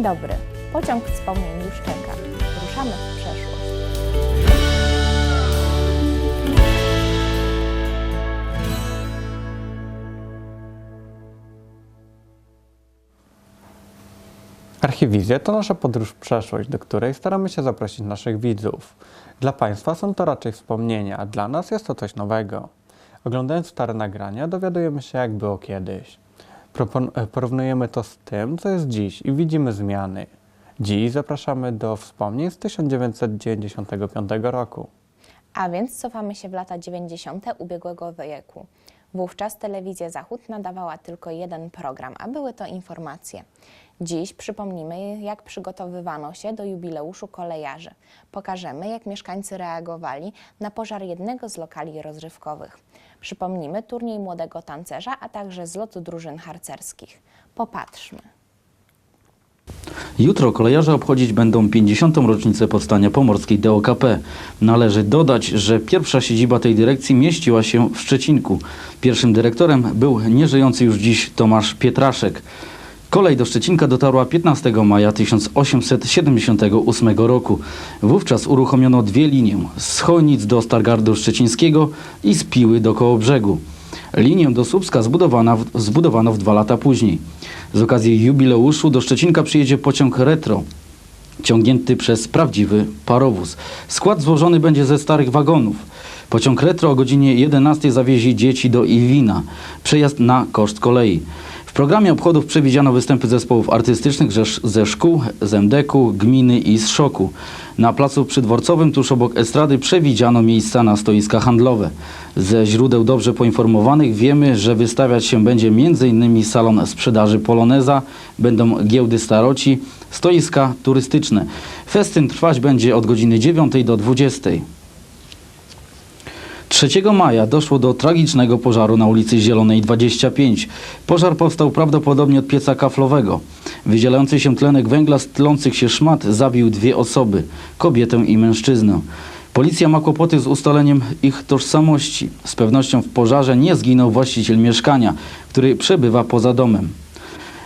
Dzień dobry. Pociąg wspomnień już czeka. Ruszamy w przeszłość. Archiwizje to nasza podróż w przeszłość, do której staramy się zaprosić naszych widzów. Dla Państwa są to raczej wspomnienia, a dla nas jest to coś nowego. Oglądając stare nagrania, dowiadujemy się, jak było kiedyś. E, porównujemy to z tym, co jest dziś i widzimy zmiany. Dziś zapraszamy do wspomnień z 1995 roku. A więc cofamy się w lata 90. ubiegłego wieku. Wówczas telewizja Zachód nadawała tylko jeden program, a były to informacje. Dziś przypomnimy, jak przygotowywano się do jubileuszu kolejarzy. Pokażemy, jak mieszkańcy reagowali na pożar jednego z lokali rozrywkowych. Przypomnimy turniej młodego tancerza, a także zlot drużyn harcerskich. Popatrzmy. Jutro kolejarze obchodzić będą 50. rocznicę powstania pomorskiej DOKP. Należy dodać, że pierwsza siedziba tej dyrekcji mieściła się w Szczecinku. Pierwszym dyrektorem był nieżyjący już dziś Tomasz Pietraszek. Kolej do Szczecinka dotarła 15 maja 1878 roku. Wówczas uruchomiono dwie linie z do Stargardu Szczecińskiego i z Piły do Kołobrzegu. Linię do Słupska zbudowana w, zbudowano w dwa lata później. Z okazji jubileuszu do Szczecinka przyjedzie pociąg retro, ciągnięty przez prawdziwy parowóz. Skład złożony będzie ze starych wagonów. Pociąg retro o godzinie 11 zawiezie dzieci do Iwina. Przejazd na koszt kolei. W programie obchodów przewidziano występy zespołów artystycznych ze, szkół, z MDK-u, gminy i z szoku. Na placu przydworcowym tuż obok estrady przewidziano miejsca na stoiska handlowe. Ze źródeł dobrze poinformowanych wiemy, że wystawiać się będzie m.in. salon sprzedaży Poloneza, będą giełdy staroci, stoiska turystyczne. Festyn trwać będzie od godziny 9 do 20. 3 maja doszło do tragicznego pożaru na ulicy Zielonej 25. Pożar powstał prawdopodobnie od pieca kaflowego. Wydzielający się tlenek węgla z tlących się szmat zabił dwie osoby, kobietę i mężczyznę. Policja ma kłopoty z ustaleniem ich tożsamości. Z pewnością w pożarze nie zginął właściciel mieszkania, który przebywa poza domem.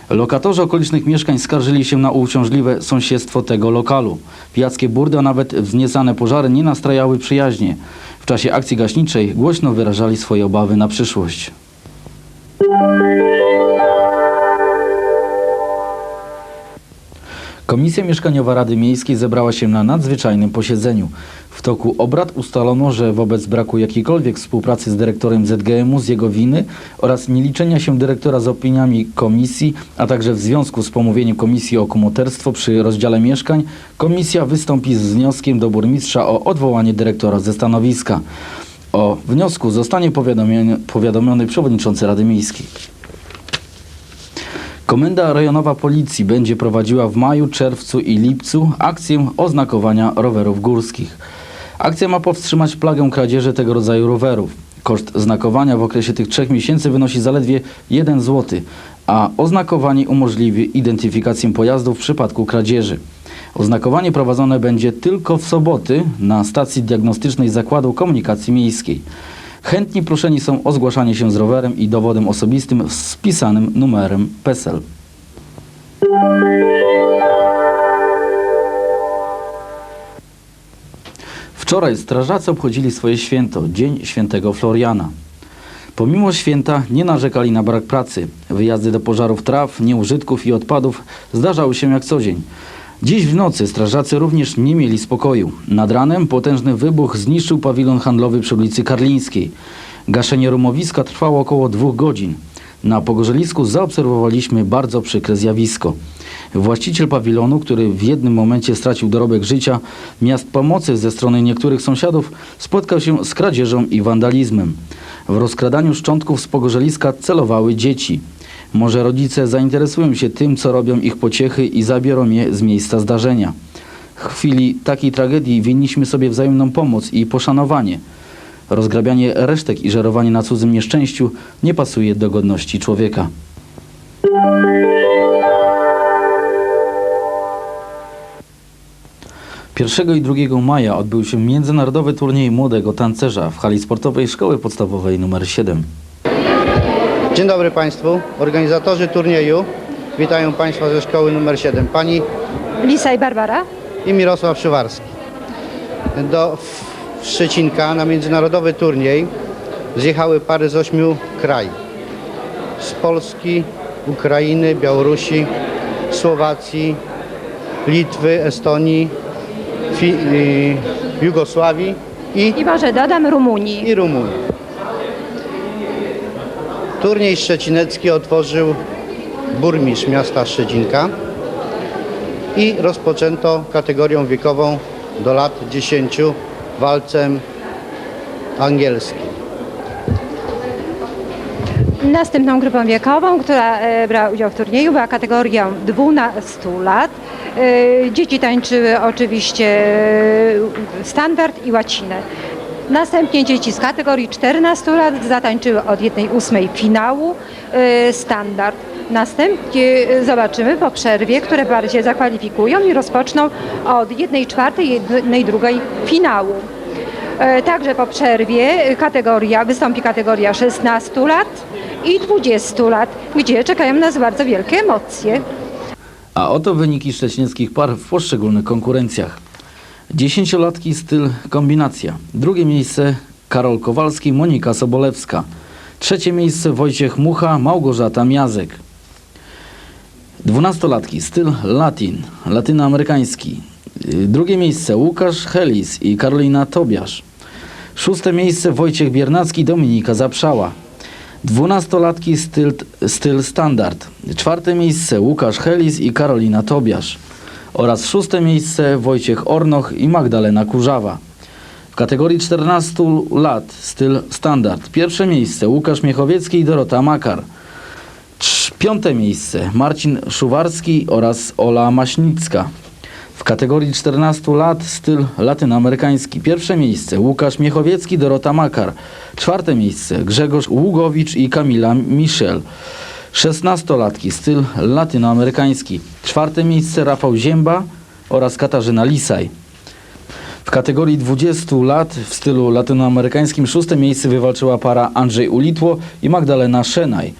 Lokatorzy okolicznych mieszkań skarżyli się na uciążliwe sąsiedztwo tego lokalu. Pijackie burdy, a nawet wzniecane pożary nie nastrajały przyjaźnie. W czasie akcji gaśniczej głośno wyrażali swoje obawy na przyszłość. Komisja Mieszkaniowa Rady Miejskiej zebrała się na nadzwyczajnym posiedzeniu. W toku obrad ustalono, że wobec braku jakiejkolwiek współpracy z dyrektorem ZGM-u z jego winy oraz nieliczenia się dyrektora z opiniami komisji, a także w związku z pomówieniem komisji o komoterstwo przy rozdziale mieszkań, komisja wystąpi z wnioskiem do burmistrza o odwołanie dyrektora ze stanowiska. O wniosku zostanie powiadomiony, powiadomiony przewodniczący Rady Miejskiej. Komenda rejonowa policji będzie prowadziła w maju, czerwcu i lipcu akcję oznakowania rowerów górskich. Akcja ma powstrzymać plagę kradzieży tego rodzaju rowerów. Koszt znakowania w okresie tych trzech miesięcy wynosi zaledwie 1 zł, a oznakowanie umożliwi identyfikację pojazdów w przypadku kradzieży. Oznakowanie prowadzone będzie tylko w soboty na stacji diagnostycznej Zakładu Komunikacji Miejskiej. Chętni proszeni są o zgłaszanie się z rowerem i dowodem osobistym z spisanym numerem PESEL. Wczoraj strażacy obchodzili swoje święto, Dzień Świętego Floriana. Pomimo święta nie narzekali na brak pracy. Wyjazdy do pożarów traw, nieużytków i odpadów zdarzały się jak co dzień. Dziś w nocy strażacy również nie mieli spokoju. Nad ranem potężny wybuch zniszczył pawilon handlowy przy ulicy Karlińskiej. Gaszenie rumowiska trwało około dwóch godzin. Na pogorzelisku zaobserwowaliśmy bardzo przykre zjawisko. Właściciel pawilonu, który w jednym momencie stracił dorobek życia, miast pomocy ze strony niektórych sąsiadów spotkał się z kradzieżą i wandalizmem. W rozkradaniu szczątków z pogorzeliska celowały dzieci. Może rodzice zainteresują się tym, co robią ich pociechy i zabiorą je z miejsca zdarzenia. W chwili takiej tragedii winniśmy sobie wzajemną pomoc i poszanowanie. Rozgrabianie resztek i żerowanie na cudzym nieszczęściu nie pasuje do godności człowieka. Pierwszego i 2 maja odbył się międzynarodowy turniej młodego tancerza w hali sportowej Szkoły Podstawowej nr 7. Dzień dobry Państwu. Organizatorzy turnieju Witają Państwa ze szkoły numer 7. Pani Lisa i Barbara. i Mirosław Szywarski. Do Szczecinka na międzynarodowy turniej zjechały pary z ośmiu krajów. Z Polski, Ukrainy, Białorusi, Słowacji, Litwy, Estonii, Fi- y, Jugosławii i I może dodam Rumunii. i Rumunii. Turniej szczecinecki otworzył burmistrz miasta Szczecinka i rozpoczęto kategorią wiekową do lat 10 walcem angielskim. Następną grupą wiekową, która e, brała udział w turnieju, była kategoria 12 lat. E, Dzieci tańczyły oczywiście e, standard i łacinę. Następnie dzieci z kategorii 14 lat zatańczyły od 1,8 finału e, standard. Następnie e, zobaczymy po przerwie, które bardziej zakwalifikują i rozpoczną od 1,4 i 1,2 finału. E, Także po przerwie kategoria, wystąpi kategoria 16 lat i 20 lat, gdzie czekają nas bardzo wielkie emocje. A oto wyniki szczecinieckich par w poszczególnych konkurencjach. Dziesięciolatki styl kombinacja. Drugie miejsce Karol Kowalski, Monika Sobolewska. Trzecie miejsce Wojciech Mucha, Małgorzata Miazek. Dwunastolatki styl latin, latynoamerykański. Y, Drugie miejsce Łukasz Helis i Karolina Tobiasz. Szóste miejsce Wojciech Biernacki, Dominika Zaprzała. Dwunastolatki styl, styl standard. Czwarte miejsce Łukasz Helis i Karolina Tobiasz. Oraz szóste miejsce Wojciech Ornoch i Magdalena Kurzawa. W kategorii 14 lat styl standard. Pierwsze miejsce Łukasz Miechowiecki i Dorota Makar. Piąte miejsce Marcin Szuwarski oraz Ola Maśnicka. W kategorii 14 lat styl latynoamerykański. Pierwsze miejsce Łukasz Miechowiecki, Dorota Makar. Czwarte miejsce Grzegorz Ługowicz i Kamila Michel. 16-latki styl latynoamerykański. Czwarte miejsce Rafał Zięba oraz Katarzyna Lisaj. W kategorii 20 lat w stylu latynoamerykańskim szóste miejsce wywalczyła para Andrzej Ulitło i Magdalena Szenaj.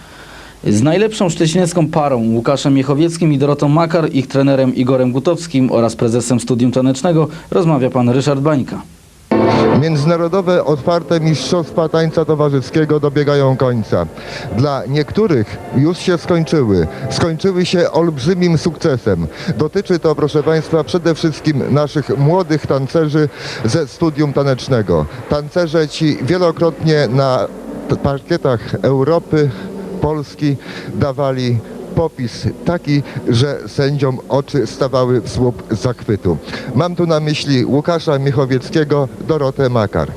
Z najlepszą szczecinecką parą Łukaszem Miechowieckim i Dorotą Makar, ich trenerem Igorem Gutowskim oraz prezesem Studium Tanecznego rozmawia pan Ryszard Bańka. Międzynarodowe otwarte mistrzostwa tańca towarzyskiego dobiegają końca. Dla niektórych już się skończyły. Skończyły się olbrzymim sukcesem. Dotyczy to, proszę Państwa, przede wszystkim naszych młodych tancerzy ze studium tanecznego. Tancerze ci wielokrotnie na parkietach Europy, Polski dawali popis taki, że sędziom oczy stawały w słup zachwytu. Mam tu na myśli Łukasza Michowieckiego, Dorotę Makar.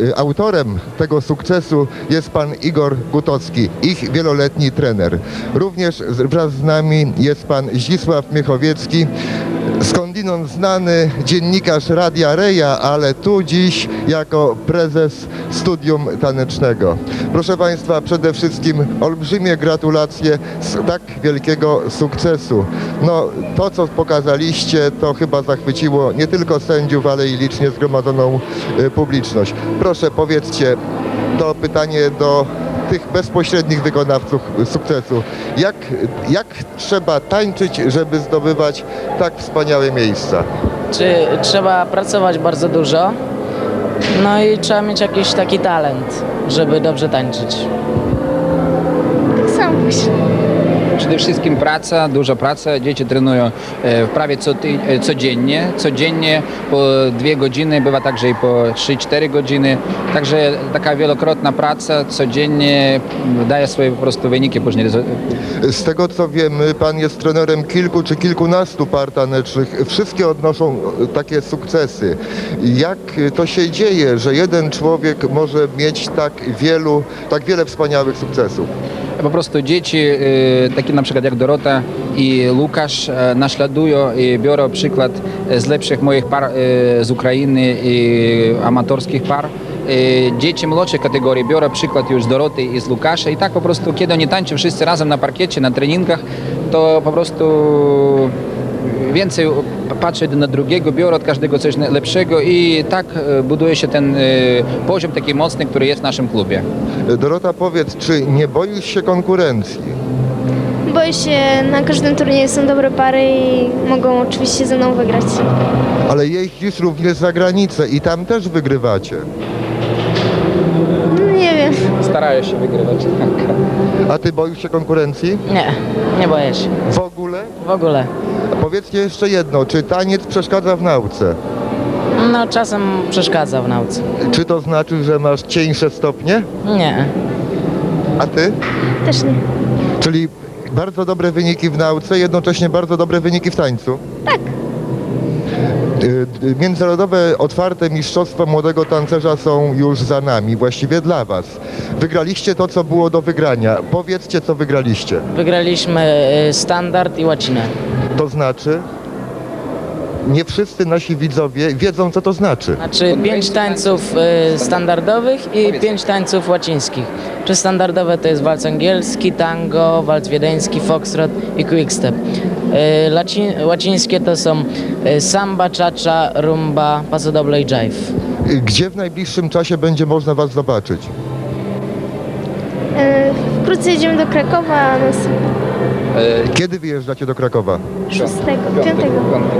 Y, autorem tego sukcesu jest pan Igor Gutowski, ich wieloletni trener. Również wraz z nami jest pan Zdzisław Miechowiecki, skądinąd znany dziennikarz Radia Reja, ale tu dziś jako prezes studium tanecznego. Proszę Państwa, przede wszystkim olbrzymie gratulacje z tak wielkiego sukcesu. No, to co pokazaliście, to chyba zachwyciło nie tylko sędziów, ale i licznie zgromadzoną y, publiczność. Proszę powiedzcie to pytanie do tych bezpośrednich wykonawców sukcesu. Jak, jak trzeba tańczyć, żeby zdobywać tak wspaniałe miejsca? Czy trzeba pracować bardzo dużo? No i trzeba mieć jakiś taki talent, żeby dobrze tańczyć. Przede wszystkim praca, dużo praca. Dzieci trenują e, prawie co ty, e, codziennie. Codziennie po dwie godziny, bywa także i po 3-4 godziny. Także taka wielokrotna praca codziennie daje swoje po prostu wyniki później. Z tego co wiemy, pan jest trenerem kilku czy kilkunastu par tanecznych. Wszystkie odnoszą e, takie sukcesy. Jak to się dzieje, że jeden człowiek może mieć tak wielu, tak wiele wspaniałych sukcesów? Po prostu dzieci, takie na przykład jak Dorota i Łukasz, e, naśladują i biorą przykład z lepszych moich par e, z Ukrainy i amatorskich par. E, Dzieci młodszej kategorii biorą przykład już z Doroty i z Łukasza i tak po prostu, kiedy oni tańczą wszyscy razem na parkiecie, na treningach, to po prostu więcej jeden na drugiego, biorą od każdego coś lepszego i tak e, buduje się ten e, poziom taki mocny, który jest w naszym klubie. E, Dorota, powiedz, czy nie boisz się konkurencji? Boję się, na każdym turnieju są dobre pary i mogą oczywiście ze mną wygrać. Ale jeździsz również za granicę i tam też wygrywacie. Nie wiem. Staraję się wygrywać. A ty boisz się konkurencji? Nie, nie boję się. W ogóle? W ogóle. A powiedzcie jeszcze jedno, czy taniec przeszkadza w nauce? No czasem przeszkadza w nauce. Czy to znaczy, że masz cieńsze stopnie? Nie. A ty? Też nie. Czyli bardzo dobre wyniki w nauce, jednocześnie bardzo dobre wyniki w tańcu? Tak. Y, y, Międzynarodowe otwarte mistrzostwa młodego tancerza są już za nami, właściwie dla was. Wygraliście to, co było do wygrania. Powiedzcie, co wygraliście. Wygraliśmy y, standard i łacinę. To znaczy? Nie wszyscy nasi widzowie wiedzą, co to znaczy. Znaczy pięć tańców y, standardowych i pięć tańców łacińskich. Czy standardowe to jest walc angielski, tango, walc wiedeński, foxtrot i quickstep. Y, laci- łacińskie to są y, samba, cha-cha, rumba, paso doble i jive. Y, Gdzie w najbliższym czasie będzie można was zobaczyć? E, Wkrótce jedziemy do Krakowa, a nas Kiedy wyjeżdżacie do Krakowa? 6, 5, piątek.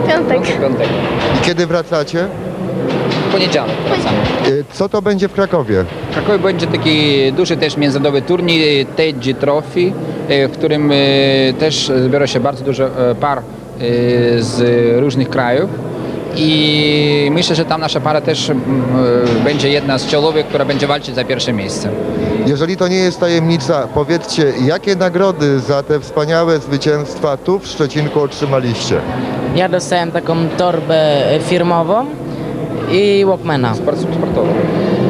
Piątek. I kiedy wracacie? Poniedziałek wracamy. Y, Co to będzie w Krakowie? W Krakowie będzie taki duży też międzynarodowy turniej Teddy Trophy, e, w którym e, też zbiera się bardzo dużo e, par e, z różnych krajów. I myślę, że tam nasza para też mm, e, będzie jedna z czołowych, która będzie walczyć za pierwsze miejsce. Jeżeli to nie jest tajemnica, powiedzcie, jakie nagrody za te wspaniałe zwycięstwa tu w Szczecinku otrzymaliście? Ja dostałem taką torbę firmową i Walkmana. Sport sportowy.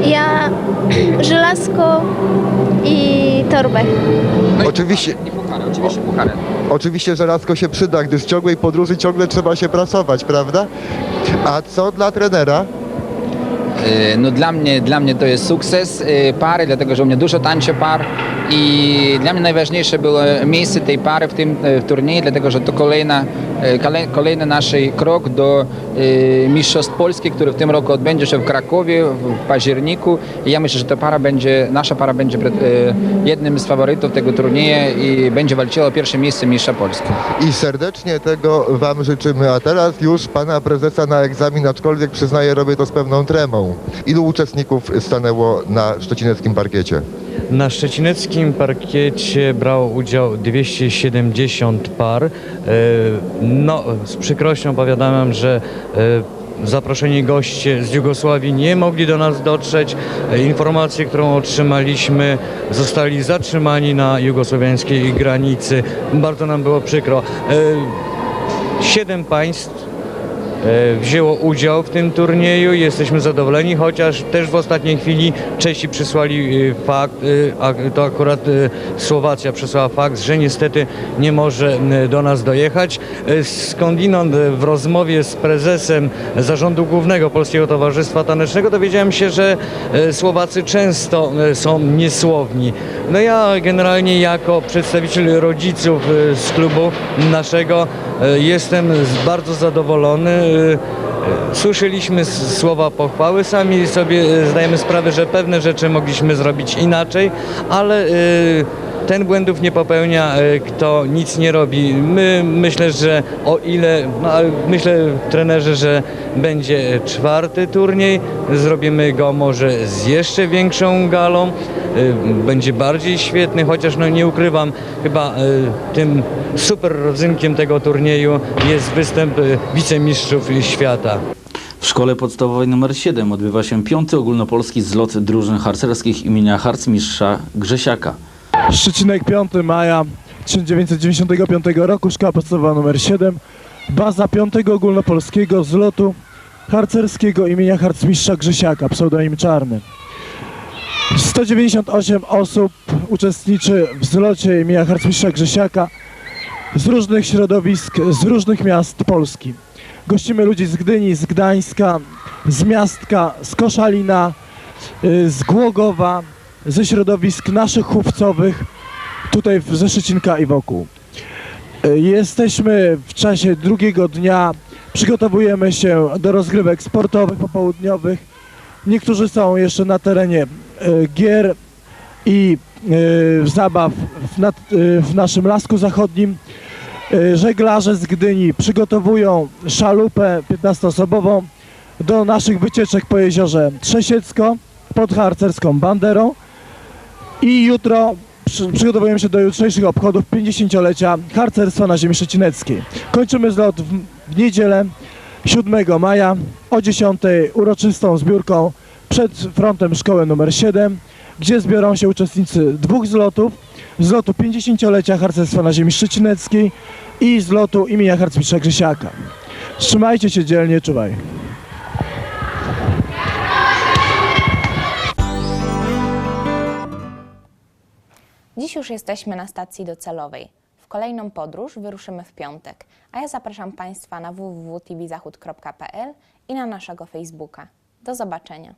Ja żelazko i torbę. Oczywiście, I puchary, oczywiście puchary. Oczywiście żelazko się przyda, gdyż w ciągłej podróży ciągle trzeba się prasować, prawda? A co dla trenera? E, No dla mnie, dla mnie to jest sukces e, pary, dlatego że u mnie dużo tańczy par i dla mnie najważniejsze było miejsce tej pary w tym e, turnieju, dlatego że to kolejna, kole- kolejny nasz krok do e, Mistrzostw Polski, który w tym roku odbędzie się w Krakowie w październiku i ja myślę, że ta para będzie, nasza para będzie e, jednym z faworytów tego turnieju i będzie walczyła o pierwsze miejsce Mistrza Polski. I serdecznie tego Wam życzymy. A teraz już Pana Prezesa na egzamin, aczkolwiek przyznaję, robię to z pewną tremą. Ilu uczestników stanęło na szczecineckim parkiecie? Na szczecineckim parkiecie brało udział 270 par. E, No, z przykrością powiadamiam, że e, zaproszeni goście z Jugosławii nie mogli do nas dotrzeć. E, Informacje, którą otrzymaliśmy, zostali zatrzymani na jugosłowiańskiej granicy. Bardzo nam było przykro. Siedem państw wzięło udział w tym turnieju. Jesteśmy zadowoleni, chociaż też w ostatniej chwili Czesi przysłali e, fakt, e, a to akurat e, Słowacja przysłała fakt, że niestety nie może e, do nas dojechać. E, Skądinąd e, w rozmowie z prezesem Zarządu Głównego Polskiego Towarzystwa Tanecznego dowiedziałem się, że e, Słowacy często e, są niesłowni. No ja generalnie jako przedstawiciel rodziców e, z klubu naszego e, jestem bardzo zadowolony. E, Słyszeliśmy słowa pochwały, sami sobie e, zdajemy sprawę, że pewne rzeczy mogliśmy zrobić inaczej, ale e, ten błędów nie popełnia, e, kto nic nie robi. My myślę, że o ile, no, myślę trenerze, że będzie czwarty turniej, zrobimy go może z jeszcze większą galą, e, będzie bardziej świetny, chociaż no nie ukrywam, chyba e, tym super rodzynkiem tego turnieju jest występ wicemistrzów świata. W szkole podstawowej nr 7 odbywa się piąty ogólnopolski zlot drużyn harcerskich imienia harcmistrza Grzesiaka. Szczecinek 5 maja 1995 roku, szkoła podstawowa nr 7, baza 5 ogólnopolskiego zlotu harcerskiego imienia harcmistrza Grzesiaka, pseudonim Czarny. 198 osób uczestniczy w zlocie imienia harcmistrza Grzesiaka z różnych środowisk, z różnych miast Polski. Gościmy ludzi z Gdyni, z Gdańska, z Miastka, z Koszalina, y, z Głogowa, ze środowisk naszych chówcowych, tutaj w- ze Szczecinka i wokół. Y, Jesteśmy w czasie drugiego dnia, przygotowujemy się do rozgrywek sportowych, popołudniowych. Niektórzy są jeszcze na terenie y, gier i y, zabaw w, naszym Lasku Zachodnim. Żeglarze z Gdyni przygotowują szalupę 15-osobową do naszych wycieczek po jeziorze Trzesiecko pod harcerską banderą. I jutro przy, przygotowujemy się do jutrzejszych obchodów 50-lecia harcerstwa na ziemi szczecineckiej. Kończymy zlot w, w niedzielę 7 maja o 10 uroczystą zbiórką przed frontem szkoły numer 7, gdzie zbiorą się uczestnicy dwóch zlotów, zlotu 50-lecia harcerstwa na ziemi szczecineckiej i zlotu imienia harcmistrza Grzesiaka. Trzymajcie się dzielnie, czuwaj. Dziś już jesteśmy na stacji docelowej. W kolejną podróż wyruszymy w piątek, a ja zapraszam Państwa na www.tvzachód.pl i na naszego Facebooka. Do zobaczenia.